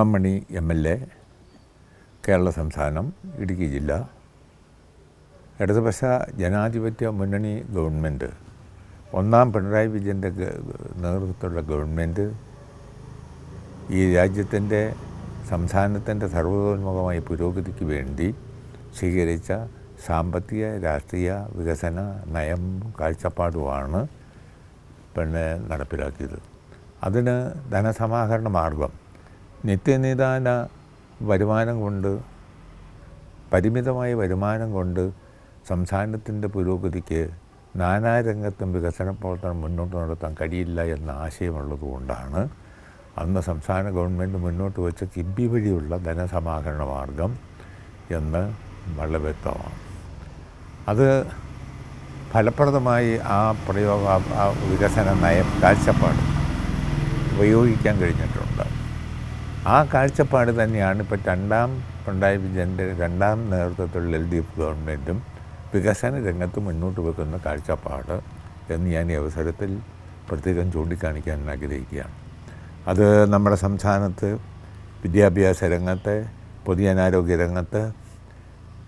M Mani M L A Kerala സംസ്ഥാനം ഇടുക്കി ജില്ല. ഇടതുപക്ഷ ജനാധിപത്യ മുന്നണി ഗവൺമെന്റ് ഒന്നാം പിണറായി വിജയന്റെ നേതൃത്വത്തിലുള്ള ഗവൺമെന്റ് ഈ രാജ്യത്തിന്റെ സംസ്ഥാനത്തിന്റെ സർവതോന്മുഖമായ പുരോഗതിക്ക് വേണ്ടി സ്വീകരിച്ച സാമ്പത്തിക രാഷ്ട്രീയ വികസന നയം കാഴ്ചപ്പാടുമാണ് പിന്നെ നടപ്പിലാക്കിയത്. അതിന് ധനസമാഹരണ മാർഗം നിത്യനിദാന വരുമാനം കൊണ്ട് പരിമിതമായ വരുമാനം കൊണ്ട് സംസ്ഥാനത്തിന്റെ പുരോഗതിക്ക് നാനാരംഗത്തും വികസന പ്രവർത്തനം മുന്നോട്ട് നടത്താൻ കഴിയില്ല എന്ന ആശയമുള്ളതുകൊണ്ടാണ് അന്ന് സംസ്ഥാന ഗവൺമെന്റ് മുന്നോട്ട് വെച്ച കിബി വഴിയുള്ള ധനസമാഹരണ മാർഗം എന്ന് വളരെ വ്യക്തമാണ്. അത് ഫലപ്രദമായി ആ പ്രയോഗ വികസന നയം കാഴ്ചപ്പാട് ഉപയോഗിക്കാൻ കഴിഞ്ഞിട്ടുണ്ട്. ആ കാഴ്ചപ്പാട് തന്നെയാണ് ഇപ്പോൾ രണ്ടാം പിണറായി വിജയന്റെ രണ്ടാം നേതൃത്വത്തിലുള്ള എൽ ഡി എഫ് ഗവൺമെന്റും വികസന രംഗത്ത് മുന്നോട്ട് വെക്കുന്ന കാഴ്ചപ്പാട് എന്ന് ഞാൻ ഈ അവസരത്തിൽ പ്രത്യേകം ചൂണ്ടിക്കാണിക്കാൻ ആഗ്രഹിക്കുകയാണ്. അത് നമ്മുടെ സംസ്ഥാനത്ത് വിദ്യാഭ്യാസ രംഗത്ത് പൊതുജനാരോഗ്യ രംഗത്ത്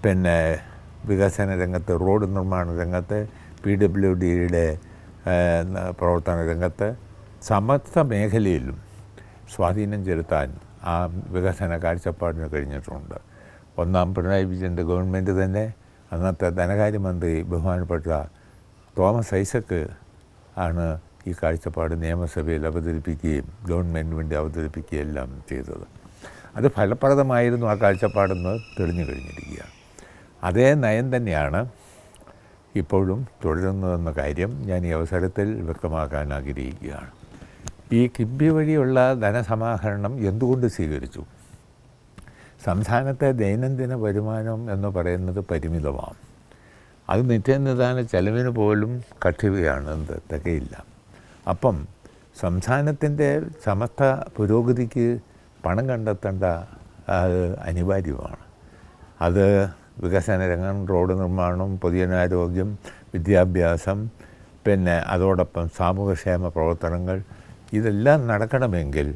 പിന്നെ വികസന രംഗത്ത് റോഡ് നിർമ്മാണ രംഗത്ത് പി ഡബ്ല്യു ഡിയുടെ പ്രവർത്തന രംഗത്ത് സമസ്ത മേഖലയിലും സ്വാധീനം ചെലുത്താൻ ആ വികസന കാഴ്ചപ്പാടിന് കഴിഞ്ഞിട്ടുണ്ട്. ഒന്നാം പിണറായി വിജയന്റെ ഗവൺമെന്റ് തന്നെ അന്നത്തെ ധനകാര്യമന്ത്രി ബഹുമാനപ്പെട്ട തോമസ് ഐസക്ക് ആണ് ഈ കാഴ്ചപ്പാട് നിയമസഭയിൽ അവതരിപ്പിക്കുകയും ഗവൺമെന്റിന് വേണ്ടി അവതരിപ്പിക്കുകയും എല്ലാം ചെയ്തത്. അത് ഫലപ്രദമായിരുന്നു ആ കാഴ്ചപ്പാടെന്ന് തെളിഞ്ഞു കഴിഞ്ഞിരിക്കുകയാണ് അതേ നയം തന്നെയാണ് ഇപ്പോഴും തുടരുന്നതെന്ന കാര്യം ഞാൻ ഈ അവസരത്തിൽ വ്യക്തമാക്കാൻ ആഗ്രഹിക്കുകയാണ്. ഈ കിബി വഴിയുള്ള ധനസമാഹരണം എന്തുകൊണ്ട് സ്വീകരിച്ചു? സംസ്ഥാനത്തെ ദൈനംദിന വരുമാനം എന്ന് പറയുന്നത് പരിമിതമാണ്. അത് നിത്യനിദാന ചെലവിന് പോലും എന്ത് തികയില്ല. അപ്പം സംസ്ഥാനത്തിന്റെ സമസ്ത പുരോഗതിക്ക് പണം കണ്ടെത്തേണ്ട അനിവാര്യമാണ്. അത് വികസന രംഗം റോഡ് നിർമ്മാണം പൊതുജനാരോഗ്യം വിദ്യാഭ്യാസം പിന്നെ അതോടൊപ്പം സാമൂഹ്യക്ഷേമ പ്രവർത്തനങ്ങൾ ഇതെല്ലാം നടക്കണമെങ്കിൽ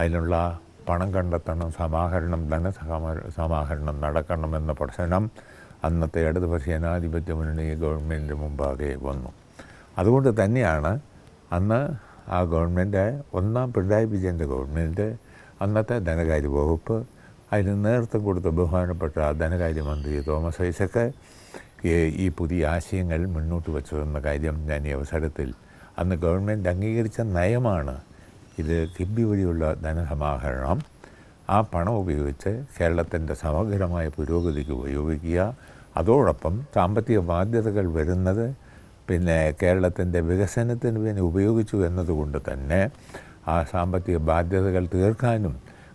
അതിനുള്ള പണം കണ്ടെത്തണം സമാഹരണം ധനസമാ സമാഹരണം നടക്കണമെന്ന പ്രശ്നം അന്നത്തെ ഇടതുപക്ഷ ജനാധിപത്യ മുന്നണി ഗവൺമെന്റിന് മുമ്പാകെ വന്നു. അതുകൊണ്ട് തന്നെയാണ് അന്ന് ആ ഗവൺമെന്റ് ഒന്നാം പിണറായി വിജയന്റെ ഗവൺമെന്റ് അന്നത്തെ ധനകാര്യ വകുപ്പ് അതിന് നേതൃത്വം കൊടുത്ത ബഹുമാനപ്പെട്ട ധനകാര്യമന്ത്രി തോമസ് ഐസക്ക് ഈ പുതിയ ആശയങ്ങൾ മുന്നോട്ട് വെച്ചതെന്ന കാര്യം ഞാൻ ഈ അവസരത്തിൽ അന്ന് ഗവൺമെന്റ് അംഗീകരിച്ച നയമാണ് ഇത് കിബി വഴിയുള്ള ധനസമാഹരണം. ആ പണം ഉപയോഗിച്ച് കേരളത്തിന്റെ സമഗ്രമായ പുരോഗതിക്ക് ഉപയോഗിക്കുക. അതോടൊപ്പം സാമ്പത്തിക ബാധ്യതകൾ വരുന്നത് പിന്നെ കേരളത്തിന്റെ വികസനത്തിന് വേണ്ടി ഉപയോഗിച്ചു എന്നതുകൊണ്ട് തന്നെ ആ സാമ്പത്തിക ബാധ്യതകൾ തീർക്കാനും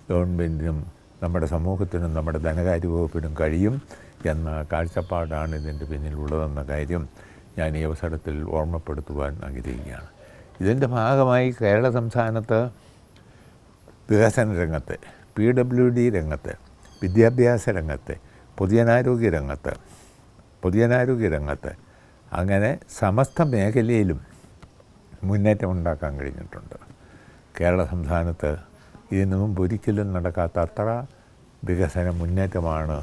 ഗവൺമെന്റിനും നമ്മുടെ സമൂഹത്തിനും നമ്മുടെ ധനകാര്യ വകുപ്പിനും കഴിയും എന്ന കാഴ്ചപ്പാടാണ് ഇതിന്റെ പിന്നിലുള്ളതെന്ന കാര്യം ഞാൻ ഈ അവസരത്തിൽ ഓർമ്മപ്പെടുത്തുവാൻ ആഗ്രഹിക്കുകയാണ്. ഇതിന്റെ ഭാഗമായി കേരള സംസ്ഥാനത്ത് വികസന രംഗത്ത് പി ഡബ്ല്യു ഡി രംഗത്ത് വിദ്യാഭ്യാസ രംഗത്ത് പൊതുജനാരോഗ്യ രംഗത്ത് പൊതുജനാരോഗ്യ രംഗത്ത് അങ്ങനെ സമസ്ത മേഖലയിലും മുന്നേറ്റം ഉണ്ടാക്കാൻ കഴിഞ്ഞിട്ടുണ്ട്. കേരള സംസ്ഥാനത്ത് ഇതിനു മുമ്പ് ഒരിക്കലും നടക്കാത്ത അത്ര വികസന മുന്നേറ്റമാണ്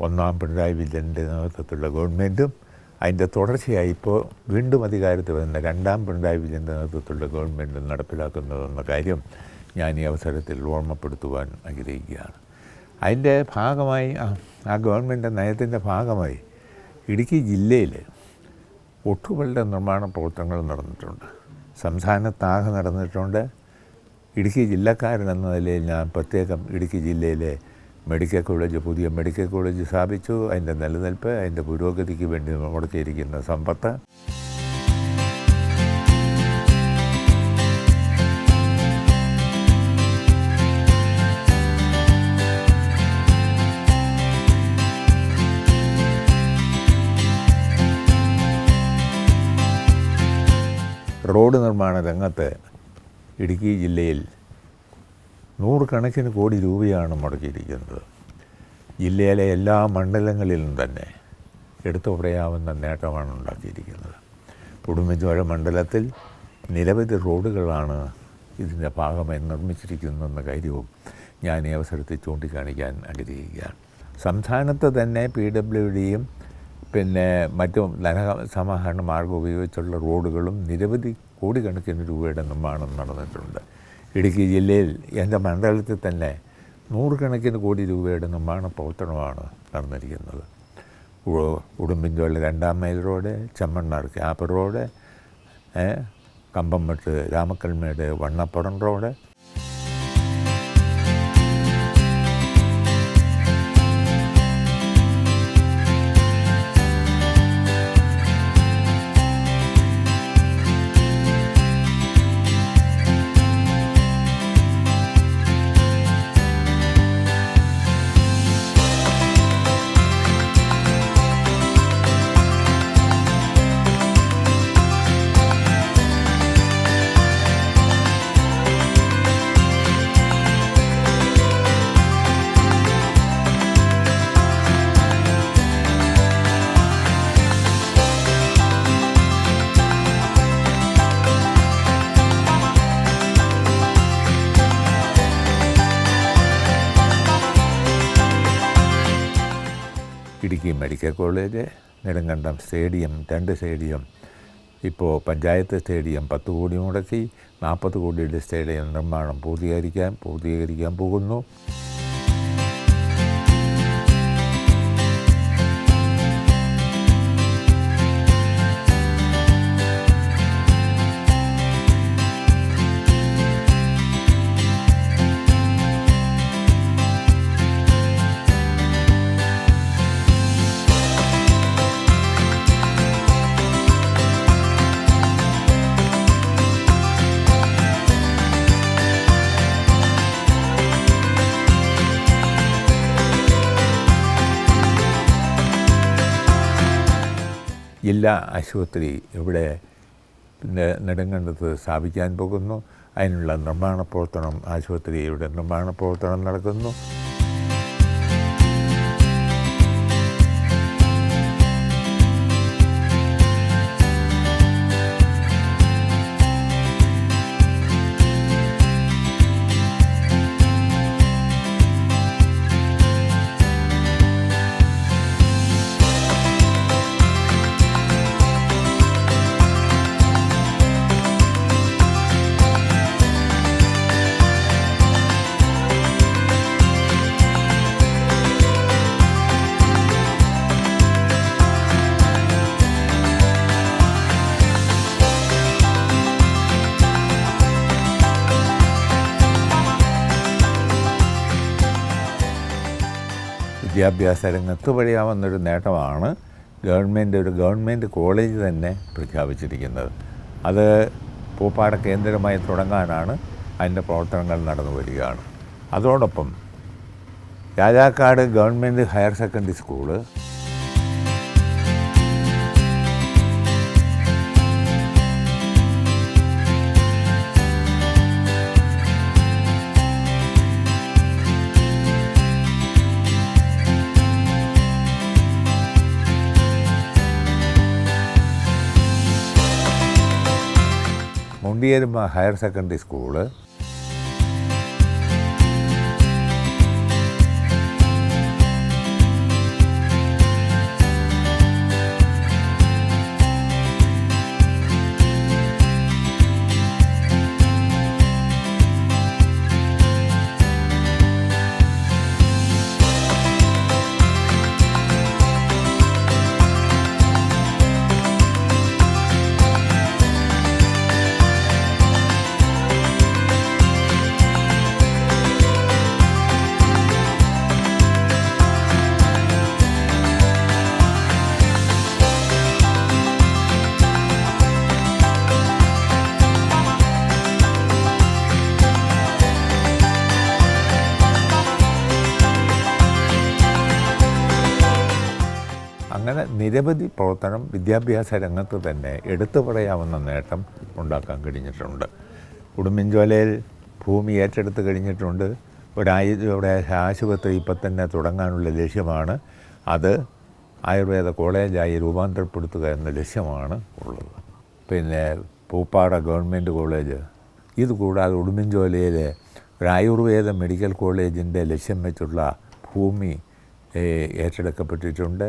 ഒന്നാം പിണറായി വിജയന്റെ നേതൃത്വത്തിലുള്ള ഗവൺമെന്റും അതിന്റെ തുടർച്ചയായി ഇപ്പോൾ വീണ്ടും അധികാരത്തിൽ വരുന്ന രണ്ടാം പിണറായി വിജയന്റെ നേതൃത്വത്തിലുള്ള ഗവൺമെന്റ് നടപ്പിലാക്കുന്നതെന്ന കാര്യം ഞാൻ ഈ അവസരത്തിൽ ഓർമ്മപ്പെടുത്തുവാൻ ആഗ്രഹിക്കുകയാണ്. അതിന്റെ ഭാഗമായി ആ- ഗവൺമെന്റ് നയത്തിന്റെ ഭാഗമായി ഇടുക്കി ജില്ലയിൽ ഒട്ടുകളുടെ നിർമ്മാണ പ്രവർത്തനങ്ങൾ നടന്നിട്ടുണ്ട്. സംസ്ഥാനത്താകെ നടന്നിട്ടുണ്ട്. ഇടുക്കി ജില്ലക്കാരൻ എന്ന നിലയിൽ ഞാൻ പ്രത്യേകം ഇടുക്കി ജില്ലയിലെ മെഡിക്കൽ കോളേജ് പുതിയ മെഡിക്കൽ കോളേജ് സ്ഥാപിച്ചു. അതിന്റെ നിലനിൽപ്പ് അതിന്റെ പുരോഗതിക്ക് വേണ്ടി മുടക്കിയിരിക്കുന്ന സമ്പത്ത്. റോഡ് നിർമ്മാണ രംഗത്ത് ഇടുക്കി ജില്ലയിൽ നൂറുകണക്കിന് കോടി രൂപയാണ് മുടക്കിയിരിക്കുന്നത്. ജില്ലയിലെ എല്ലാ മണ്ഡലങ്ങളിലും തന്നെ എടുത്തു പറയാവുന്ന നേട്ടമാണ് ഉണ്ടാക്കിയിരിക്കുന്നത്. കുടുംബിച്ചോഴ മണ്ഡലത്തിൽ നിരവധി റോഡുകളാണ് ഇതിന്റെ ഭാഗമായി നിർമ്മിച്ചിരിക്കുന്നതെന്ന കാര്യവും ഞാൻ ഈ അവസരത്തിൽ ചൂണ്ടിക്കാണിക്കാൻ ആഗ്രഹിക്കുകയാണ്. സംസ്ഥാനത്ത് തന്നെ പി ഡബ്ല്യു ഡിയും പിന്നെ മറ്റു ധനസമാഹരണ മാർഗം ഉപയോഗിച്ചുള്ള റോഡുകളും നിരവധി കോടിക്കണക്കിന് രൂപയുടെ നിർമ്മാണം നടന്നിട്ടുണ്ട്. ഇടുക്കി ജില്ലയിൽ എന്റെ മണ്ഡലത്തിൽ തന്നെ നൂറുകണക്കിന് കോടി രൂപയുടെ നിർമ്മാണ പ്രവർത്തനമാണ് നടന്നിരിക്കുന്നത്. ഉടുമ്പിൻചോല രണ്ടാം mile road Chemmannar gap road Kambammettu Ramakkalmedu Vannappuram road medical college Nedumkandam stadium രണ്ട് സ്റ്റേഡിയം ഇപ്പോൾ പഞ്ചായത്ത് സ്റ്റേഡിയം പത്ത് കോടി മുടക്കി നാൽപ്പത് കോടിയുടെ സ്റ്റേഡിയം നിർമ്മാണം പൂർത്തീകരിക്കാൻ പൂർത്തീകരിക്കാൻ പോകുന്നു. ജില്ലാ ആശുപത്രി ഇവിടെ നെടുങ്കണ്ടത്ത് സ്ഥാപിക്കാൻ പോകുന്നു. അതിനുള്ള നിർമ്മാണ പ്രവർത്തനം ആശുപത്രിയുടെ നിർമ്മാണ പ്രവർത്തനം നടക്കുന്നു. വിദ്യാഭ്യാസ രംഗത്ത് വഴിയാവുന്നൊരു നേട്ടമാണ് ഗവൺമെന്റ് ഒരു ഗവൺമെന്റ് കോളേജ് തന്നെ പ്രഖ്യാപിച്ചിരിക്കുന്നത്. അത് പൂപ്പാട കേന്ദ്രമായി തുടങ്ങാനാണ് അതിന്റെ പ്രവർത്തനങ്ങൾ നടന്നു വരികയാണ്. അതോടൊപ്പം Rajakkad government higher secondary school Mundiyeruma higher secondary school. നിരവധി പ്രവർത്തനം വിദ്യാഭ്യാസ രംഗത്ത് തന്നെ എടുത്തു പറയാവുന്ന നേട്ടം ഉണ്ടാക്കാൻ കഴിഞ്ഞിട്ടുണ്ട്. ഉടുമ്പൻചോലയിൽ ഭൂമി ഏറ്റെടുത്ത് കഴിഞ്ഞിട്ടുണ്ട്. ഒരായിരം ആശുപത്രി ഇപ്പം തന്നെ തുടങ്ങാനുള്ള ലക്ഷ്യമാണ്. അത് ആയുർവേദ കോളേജായി രൂപാന്തരപ്പെടുത്തുക എന്ന ലക്ഷ്യമാണ് ഉള്ളത്. പിന്നെ പൂപ്പാട ഗവൺമെന്റ് കോളേജ്. ഇത് കൂടാതെ ഉടുമ്പൻചോലയിലെ ഒരു ആയുർവേദ മെഡിക്കൽ കോളേജിന്റെ ലക്ഷ്യം വെച്ചുള്ള ഭൂമി ഏറ്റെടുക്കപ്പെട്ടിട്ടുണ്ട്.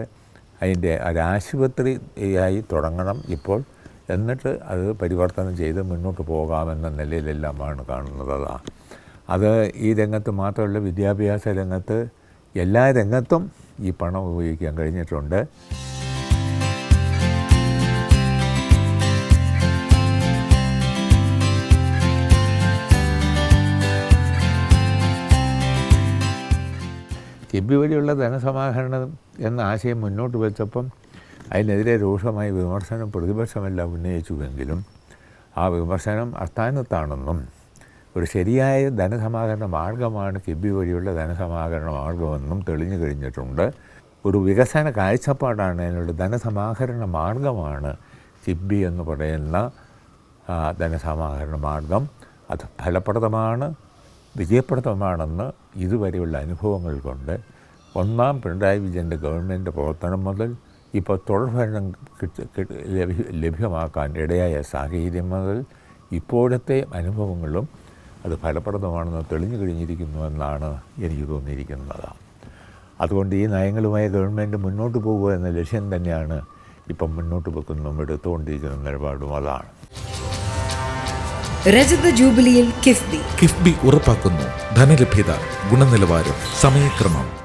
അതിന്റെ ഒരാശുപത്രിയായി തുടങ്ങണം ഇപ്പോൾ. എന്നിട്ട് അത് പരിവർത്തനം ചെയ്ത് മുന്നോട്ട് പോകാമെന്ന നിലയിലെല്ലാമാണ് കാണുന്നത് അതാ. അത് ഈ രംഗത്ത് മാത്രമല്ല വിദ്യാഭ്യാസ രംഗത്ത് എല്ലാ രംഗത്തും ഈ പണം ഉപയോഗിക്കാൻ കഴിഞ്ഞിട്ടുണ്ട്. കിബി വഴിയുള്ള ധനസമാഹരണം എന്ന ആശയം മുന്നോട്ട് വെച്ചപ്പം അതിനെതിരെ രൂക്ഷമായ വിമർശനം പ്രതിപക്ഷമെല്ലാം ഉന്നയിച്ചുവെങ്കിലും ആ വിമർശനം അസ്ഥാനത്താണെന്നും ഒരു ശരിയായ ധനസമാഹരണ മാർഗമാണ് കിബി വഴിയുള്ള ധനസമാഹരണ മാർഗമെന്നും തെളിഞ്ഞു കഴിഞ്ഞിട്ടുണ്ട്. ഒരു വികസന കാഴ്ചപ്പാടാണ് അതിനുള്ള ധനസമാഹരണ മാർഗമാണ് കിബി എന്ന് പറയുന്ന ധനസമാഹരണ മാർഗം. അത് ഫലപ്രദമാണ് വിജയപ്രദമാണെന്ന് ഇതുവരെയുള്ള അനുഭവങ്ങൾ കൊണ്ട് ഒന്നാം പിണറായി വിജയന്റെ ഗവൺമെന്റ് പ്രവർത്തനം മുതൽ ഇപ്പോൾ തുടർഭരണം ലഭ്യമാക്കാൻ ഇടയായ സാഹചര്യം മുതൽ ഇപ്പോഴത്തെ അനുഭവങ്ങളും അത് ഫലപ്രദമാണെന്ന് തെളിഞ്ഞു കഴിഞ്ഞിരിക്കുന്നു എന്നാണ് എനിക്ക് തോന്നിയിരിക്കുന്നത്. അതുകൊണ്ട് ഈ നയങ്ങളുമായി ഗവൺമെന്റ് മുന്നോട്ട് പോകുക എന്ന ലക്ഷ്യം തന്നെയാണ് ഇപ്പം മുന്നോട്ട് വെക്കുന്നതും എടുത്തുകൊണ്ടിരിക്കുന്ന നിലപാടും അതാണ്. രജത ജൂബിലിയിൽ കിഫ്ബി. കിഫ്ബി ഉറപ്പാക്കുന്നു. ധനലഭ്യത ഗുണനിലവാരം സമയക്രമം.